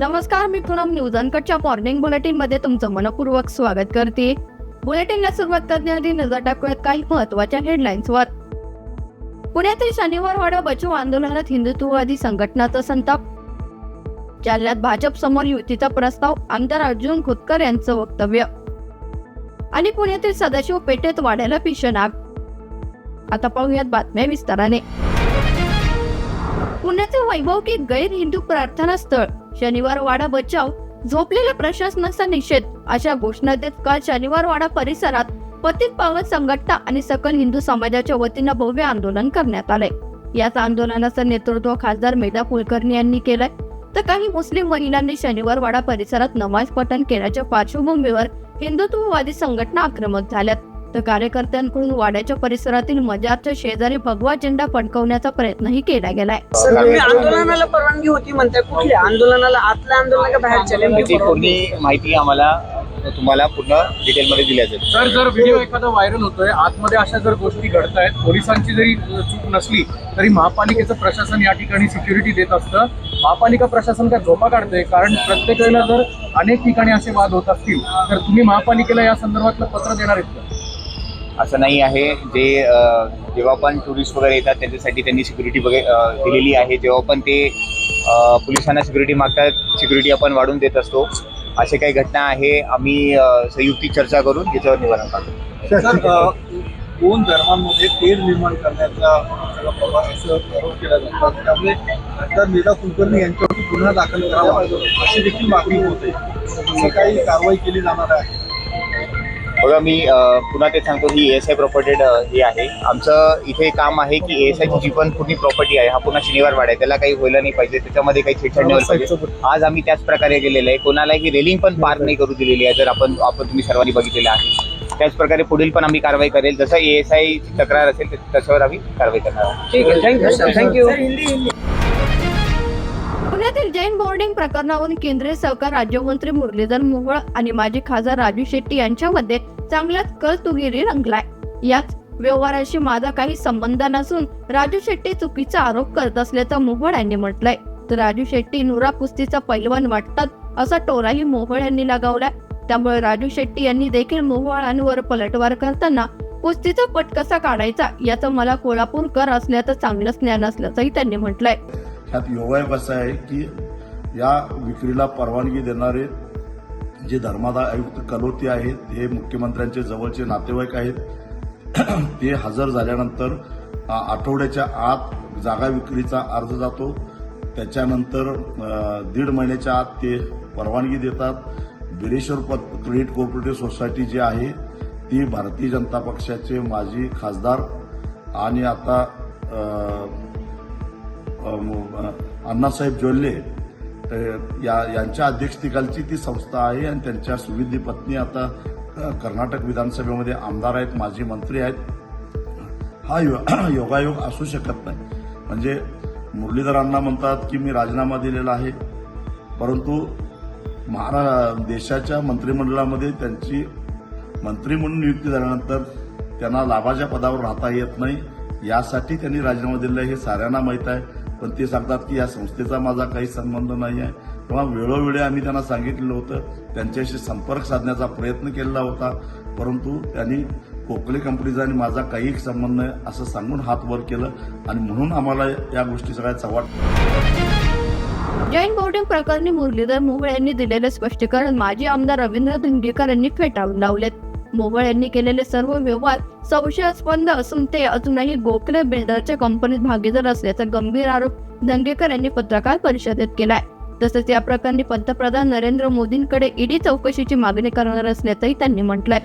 नमस्कार मी पूनम न्यूज अनकटच्या मॉर्निंग बुलेटिनमध्ये तुमचं मनपूर्वक स्वागत करते. बुलेटिनला सुरुवात करण्याआधी नजर टाकूयात काही महत्त्वाच्या हेडलाईन्स वर. पुण्यातील शनिवार वाडा बचाव आंदोलनात हिंदुत्ववादी संघटनाचा संताप. जालन्यात भाजप समोर युतीचा प्रस्ताव आमदार अर्जुन खोतकर यांचं वक्तव्य. आणि पुण्यातील सदाशिव पेठेत वाढायला भीषण आग. आता पाहूयात बातम्या विस्ताराने. पुण्याचे वैभव की गैर हिंदू प्रार्थना स्थळ शनिवार वाडा बचाव झोपलेल्या प्रशासनाचा निषेध. अशा घोषणा देत काल शनिवार वाडा परिसरात पतित पावन संघटना आणि सकल हिंदू समाजाच्या वतीनं भव्य आंदोलन करण्यात आलंय. याच आंदोलनाचं नेतृत्व खासदार मेधा कुलकर्णी यांनी केलंय. तर काही मुस्लिम महिलांनी शनिवार वाडा परिसरात नमाज पठण केल्याच्या पार्श्वभूमीवर हिंदुत्ववादी संघटना आक्रमक झाल्यात. तर कार्यकर्त्यांकडून वाड्याच्या परिसरातील मजारच्या शेजारी भगवा झेंडा फडकवण्याचा प्रयत्नही केला गेलाय. आंदोलनाला परवानगी होती म्हणताय. कुठल्या? आंदोलनाला आतल्या आंदोलन का बाहेरच्या परवानगी? पूर्ण माहिती आम्हाला तुम्हाला पूर्ण डिटेलमध्ये दिल्या जाईल सर जर व्हिडिओ एखादा व्हायरल होतोय आतमध्ये अशा जर गोष्टी घडतायत पोलिसांची जरी चूक नसली तरी महापालिकेचं प्रशासन या ठिकाणी सिक्युरिटी देत असतं. महापालिका प्रशासन काय झोपा काढतंय? कारण प्रत्येक वेळेला जर अनेक ठिकाणी असे वाद होत असतील तर तुम्ही महापालिकेला या संदर्भातलं पत्र देणार आहेत का? असं नाही आहे. जे जेव्हा पण टुरिस्ट वगैरे येतात त्यांच्यासाठी त्यांनी सिक्युरिटी वगैरे दिलेली आहे. जेव्हा पण ते पोलिसांना सिक्युरिटी मागतात सिक्युरिटी आपण वाढवून देत असतो. असे काही घटना आहे. आम्ही अ, संयुक्तिक चर्चा करून त्याच्यावर निवारण काढतो दोन धर्मांमध्ये तेढ निर्माण करण्याचा सगळा केला जातो. त्यामुळे कुलकर्णी यांच्यावरती गुन्हा दाखल करावा अशी देखील मागणी होते. काही कारवाई केली जाणार आहे? बघा मी पुन्हा ते सांगतो ही एस आय प्रॉपर्टेड हे आहे. आमचं इथे काम आहे की एस आयची जी पण पूर्ण प्रॉपर्टी आहे हा पुन्हा शनिवार वाडा आहे. त्याला काही व्हायला नाही पाहिजे. त्याच्यामध्ये काही छेडछाड नाही व्हायला पाहिजे. आज आम्ही त्याच प्रकारे गेलेलं आहे. कोणालाही रेलिंग पण पार नाही करू दिलेली आहे जर आपण आपण तुम्ही सर्वांनी बघितलेलं आहे. त्याच प्रकारे पुढील पण आम्ही कारवाई करेल. जसं ए एस आय तक्रार असेल तर त्याच्यावर आम्ही कारवाई करणार आहोत. ठीक आहे. थँक्यू थँक्यू पुण्यातील जैन बोर्डिंग प्रकरणावरून केंद्रीय सहकार राज्यमंत्री मुरलीधर मोहोळ आणि माजी खासदार राजू शेट्टी यांच्यामध्ये चांगलाच कळ तुगिरी रंगलाय. याच व्यवहाराशी माझा काही संबंध नसून राजू शेट्टी चुकीचा आरोप करत असल्याचं मोहोळ यांनी म्हटलंय. तर राजू शेट्टी नुरा कुस्तीचा पैलवान वाटतात असा टोराही मोहोळ यांनी लगावलाय. त्यामुळे राजू शेट्टी यांनी देखील मोहोळांवर पलटवार करताना कुस्तीचा पट कसा काढायचा याचं मला कोल्हापूरकर असल्याचं चांगलंच ज्ञान असल्याचंही त्यांनी म्हटलंय. ह्यात योगायोग असा आहे की या विक्रीला परवानगी देणारे जे धर्मादा आयुक्त कलोती आहेत हे मुख्यमंत्र्यांचे जवळचे नातेवाईक आहेत ते हजर झाल्यानंतर आठवड्याच्या आत जागा विक्रीचा अर्ज जातो. त्याच्यानंतर दीड महिन्याच्या आत ते परवानगी देतात. बिरेश्वर पत क्रेडिट कोऑपरेटिव्ह सोसायटी जी आहे ती भारतीय जनता पक्षाचे माजी खासदार आणि आता अण्णासाहेब जोल्ले या यांच्या अध्यक्षतेखालची ती संस्था आहे आणि त्यांच्या सुविधी पत्नी आता कर्नाटक विधानसभेमध्ये आमदार आहेत माजी मंत्री आहेत. हा यो योगायोग असू शकत नाही. म्हणजे मुरलीधरांना म्हणतात की मी राजीनामा दिलेला आहे परंतु महारा देशाच्या मंत्रिमंडळामध्ये त्यांची मंत्री म्हणून नियुक्ती झाल्यानंतर त्यांना लाभाच्या पदावर राहता येत नाही. यासाठी त्यांनी राजीनामा दिला आहे हे साऱ्यांना माहीत आहे. पण ते सांगतात की या संस्थेचा माझा काही संबंध नाही आहे. तेव्हा वेळोवेळी आम्ही त्यांना सांगितलेलं होतं. त्यांच्याशी संपर्क साधण्याचा प्रयत्न केलेला होता. परंतु त्यांनी कोकले कंपनीचा आणि माझा काही संबंध नाही असं सांगून हात वर केलं. आणि म्हणून आम्हाला या गोष्टी सगळ्या चव्हाट जैन बोर्डिंग प्रकरणी मुरलीधर मोहोळ यांनी दिलेलं स्पष्टीकरण माजी आमदार रवींद्र धंगेकर यांनी फेटाळून लावलेत. मोहोळ यांनी केलेले सर्व व्यवहार संशयास्पद असून ते अजूनही गोखले बिल्डरच्या कंपनीत भागीदार असल्याचा गंभीर आरोप दंगेकर यांनी पत्रकार परिषदेत केलाय. तसंच या प्रकरणी पंतप्रधान नरेंद्र मोदींकडे ईडी चौकशीची मागणी करणार असल्याचंही त्यांनी म्हटलंय.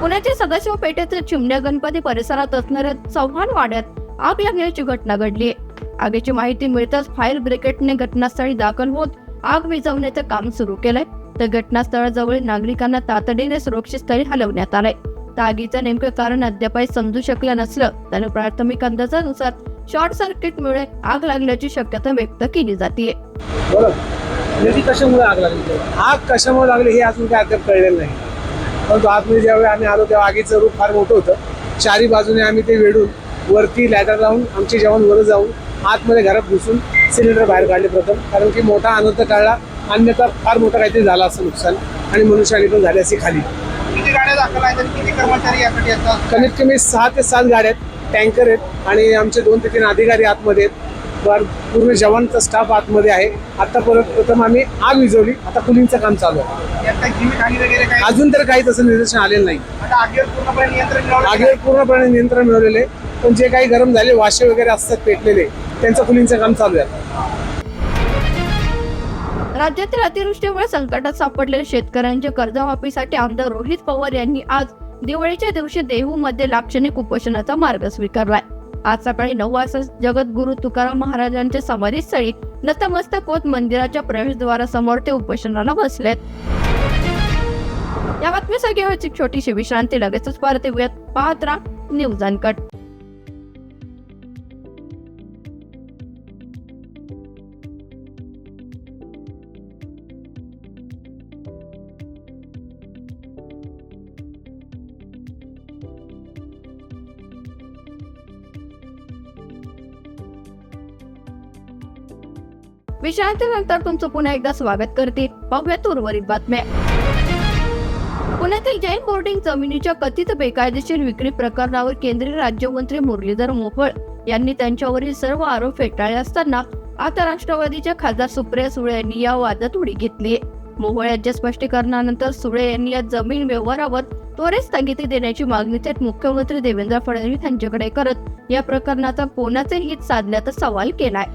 पुण्याच्या सदाशिव पेठेतील चिमण्या गणपती परिसरात असणाऱ्या चव्हाण वाड्यात आग लागण्याची घटना घडली आहे. आगीची माहिती मिळताच फायर ब्रिगेडने घटनास्थळी दाखल होत आग विझवण्याचं काम सुरू केलंय. तर घटनास्थळाजवळील नागरिकांना तातडीने सुरक्षित स्थळी हलवण्यात आलंय. तर आगीचं नेमकं कारण अद्यापही समजू शकलं नसलं तरी प्राथमिक अंदाजानुसार शॉर्ट सर्किटमुळे आग लागल्याची शक्यता व्यक्त केली जाते कशामुळे आग लागली? आग कशामुळे लागली हे अजून काय अद्याप कळलेलं नाही. परंतु आतमध्ये ज्यावेळी आम्ही आलो तेव्हा आगीचं रूप फार मोठं होतं. चारी बाजूने आम्ही ते वेढून वरती लॅडर लावून आमचे जवान वर जाऊन आतमध्ये घरात घुसून सिलेंडर बाहेर काढले प्रथम. कारण की मोठा अनर्थ टाळला. अन्यथा फार मोठं काहीतरी झालं असं नुकसान आणि मनुष्यहानी पण झाली अशी खाली. किती गाड्या दाखल आहेत आणि किती कर्मचारी यासाठी कमीत कमी सहा ते सात गाड्या आहेत टँकर आहेत आणि आमचे दोन ते तीन अधिकारी आतमध्ये आहेत. पूर्ण जवानचा स्टाफ आतमध्ये आहे. आता परत प्रथम आम्ही आग विझवली. आता कुलिंगचं काम चालू आहे. यात काही जीवितहानी वगैरे काय अजून तर काही तसं निदर्शन आलेलं नाही. आता आगीवर पूर्णपणे नियंत्रण मिळवलं आगीवर पूर्णपणे नियंत्रण मिळवलेले. पण जे काही गरम झाले वाशे वगैरे असतात पेटलेले त्यांचं कुलिंगचं काम चालू आहे. राज्यातील अतिवृष्टीमुळे संकटात सापडलेल्या शेतकऱ्यांच्या कर्जमाफीसाठी आमदार रोहित पवार यांनी आज दिवाळीच्या दिवशी देहू मध्ये लाक्षणिक उपोषणाचा मार्ग स्वीकारलाय. आज सकाळी नऊ वाजता जगद्गुरु तुकाराम महाराजांच्या समाधीस्थळी नतमस्तक होत मंदिराच्या प्रवेशद्वारासमोर ते उपोषणाला बसलेत. या बातमीसाठी होती एक छोटीशी विश्रांती लगेचच परत येऊयात. पाहत राहा न्यूज अनकट. विश्रांतीनंतर तुमचं पुन्हा एकदा स्वागत करते पाहूयात उर्वरित बातम्या. पुण्यातील जैन बोर्डिंग जमिनीच्या कथित बेकायदेशीर विक्री प्रकरणावर केंद्रीय राज्यमंत्री मुरलीधर मोहोळ यांनी त्यांच्यावरील सर्व आरोप फेटाळले असताना आता राष्ट्रवादीच्या खासदार सुप्रिया सुळे यांनी या वादात उडी घेतली. मोहोळ यांच्या स्पष्टीकरणानंतर सुळे यांनी या जमीन व्यवहारावर त्वरित स्थगिती देण्याची मागणी थेट मुख्यमंत्री देवेंद्र फडणवीस यांच्याकडे करत या प्रकरणाचा कोणाचे हित साधल्याचा सवाल केलाय.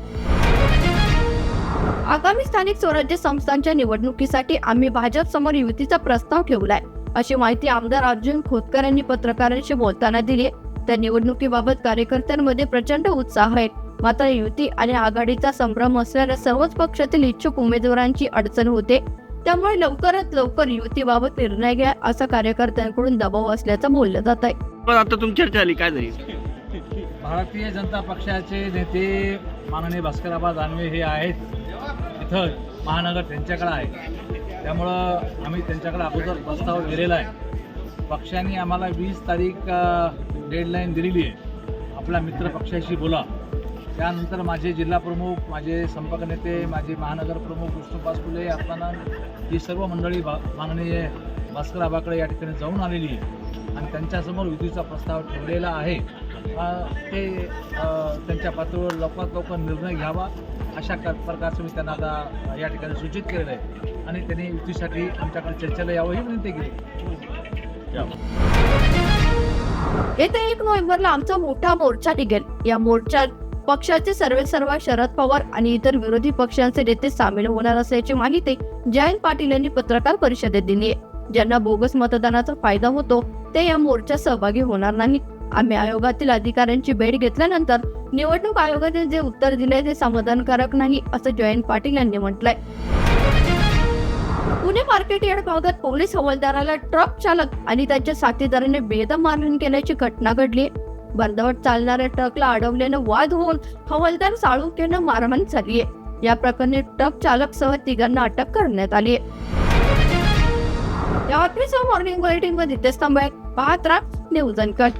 आगामी स्थानिक स्वराज्य संस्थांच्या निवडणुकीसाठी आम्ही भाजप समोर युतीचा प्रस्ताव ठेवलाय. अशी माहिती आमदार अर्जुन खोतकर यांनी पत्रकारांशी बोलताना दिली त्या निवडणुकीबाबत कार्यकर्त्यांमध्ये प्रचंड उत्साह आहे. मात्र युती आणि आघाडीचा संभ्रम असलेल्या सर्वच पक्षातील इच्छुक उमेदवारांची अडचण होते. त्यामुळे लवकरात लवकर युतीबाबत निर्णय घ्या असा कार्यकर्त्यांकडून दबाव असल्याचं बोललं जात आहे. आता तुमची चर्चा झाली काय झाली? भारतीय जनता पक्षाचे नेते माननीय भास्कराबा दानवे हे आहेत. पथक महानगर त्यांच्याकडे आहे. त्यामुळं आम्ही त्यांच्याकडे अगोदर प्रस्ताव दिलेला आहे. पक्षाने आम्हाला वीस तारीख डेडलाईन दिलेली आहे. आपला मित्र पक्षाशी बोला. त्यानंतर माझे जिल्हा प्रमुख माझे संपर्क नेते माझे महानगर प्रमुख विष्णुपास फुले आपल्याला ही सर्व मंडळी भा माननीय भास्कर आबाकडे या ठिकाणी जाऊन आलेली आहे. आणि त्यांच्यासमोर युतीचा प्रस्ताव ठेवलेला आहे. ते त्यांच्या पातळीवर लवकरात लवकर निर्णय घ्यावा. अशा प्रकारचं मी त्यांना आता या ठिकाणी सूचित केलेलं आहे. आणि त्यांनी युतीसाठी आमच्याकडे चर्चेला यावं ही विनंती केली. येत्या एक नोव्हेंबरला आमचा मोठा मोर्चा निघेल. या मोर्चात पक्षाचे सर्वे सर्व शरद पवार आणि इतर विरोधी पक्षांचे नेते सामील होणार असल्याची माहिती जयंत पाटील यांनी पत्रकार परिषदेत दिली आहे. ज्यांना बोगस मतदानाचा फायदा होतो ते या मोर्चात सहभागी होणार नाहीत. आम्ही आयोगातील अधिकाऱ्यांची भेट घेतल्यानंतर निवडणूक आयोगाने जे उत्तर दिले ते समाधानकारक नाही असं जयंत पाटील यांनी म्हटलंय. पुणे मार्केट यार्ड भागात पोलीस हवालदाराला ट्रक चालक आणि त्याच्या साथीदाराने बेदम मारहाण केल्याची घटना घडली. बंदावट चालणाऱ्या ट्रकला अडवल्यानं वाद होऊन हवालदार साळुंकेनं मारहाण झालीय. या प्रकरणी ट्रक चालक सह तिघांना अटक करण्यात आली या बातमीसह मॉर्निंग बुलेटिनमध्ये इथेच थांबूया पाहत राहा न्यूज अनकट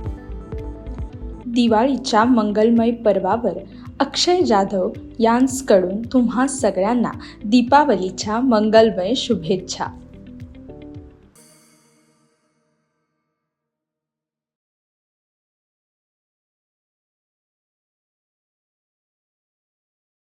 दिवाळीच्या मंगलमय पर्वावर अक्षय जाधव यांसकडून तुम्हा सगळ्यांना दीपावलीच्या मंगलमय शुभेच्छा.